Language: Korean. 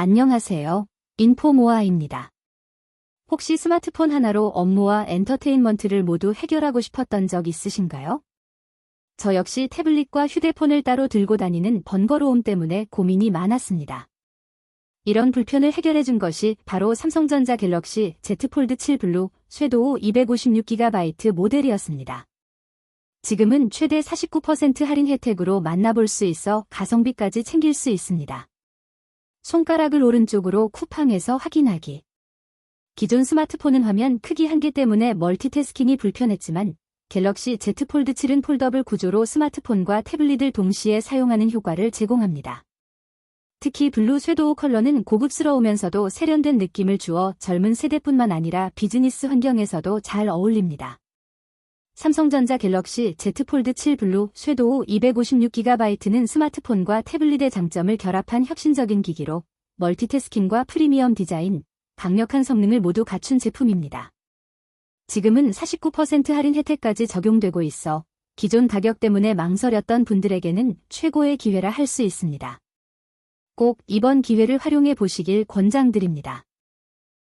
안녕하세요. 인포모아입니다. 혹시 스마트폰 하나로 업무와 엔터테인먼트를 모두 해결하고 싶었던 적 있으신가요? 저 역시 태블릿과 휴대폰을 따로 들고 다니는 번거로움 때문에 고민이 많았습니다. 이런 불편을 해결해준 것이 바로 삼성전자 갤럭시 Z 폴드 7 블루 쇄도우 256GB 모델이었습니다. 지금은 최대 49% 할인 혜택으로 만나볼 수 있어 가성비까지 챙길 수 있습니다. 손가락을 오른쪽으로 쿠팡에서 확인하기. 기존 스마트폰은 화면 크기 한계 때문에 멀티태스킹이 불편했지만 갤럭시 Z 폴드 7은 폴더블 구조로 스마트폰과 태블릿을 동시에 사용하는 효과를 제공합니다. 특히 블루 쇄도우 컬러는 고급스러우면서도 세련된 느낌을 주어 젊은 세대뿐만 아니라 비즈니스 환경에서도 잘 어울립니다. 삼성전자 갤럭시 Z 폴드 7 블루 쇄도우 256GB는 스마트폰과 태블릿의 장점을 결합한 혁신적인 기기로 멀티태스킹과 프리미엄 디자인, 강력한 성능을 모두 갖춘 제품입니다. 지금은 49% 할인 혜택까지 적용되고 있어 기존 가격 때문에 망설였던 분들에게는 최고의 기회라 할 수 있습니다. 꼭 이번 기회를 활용해 보시길 권장드립니다.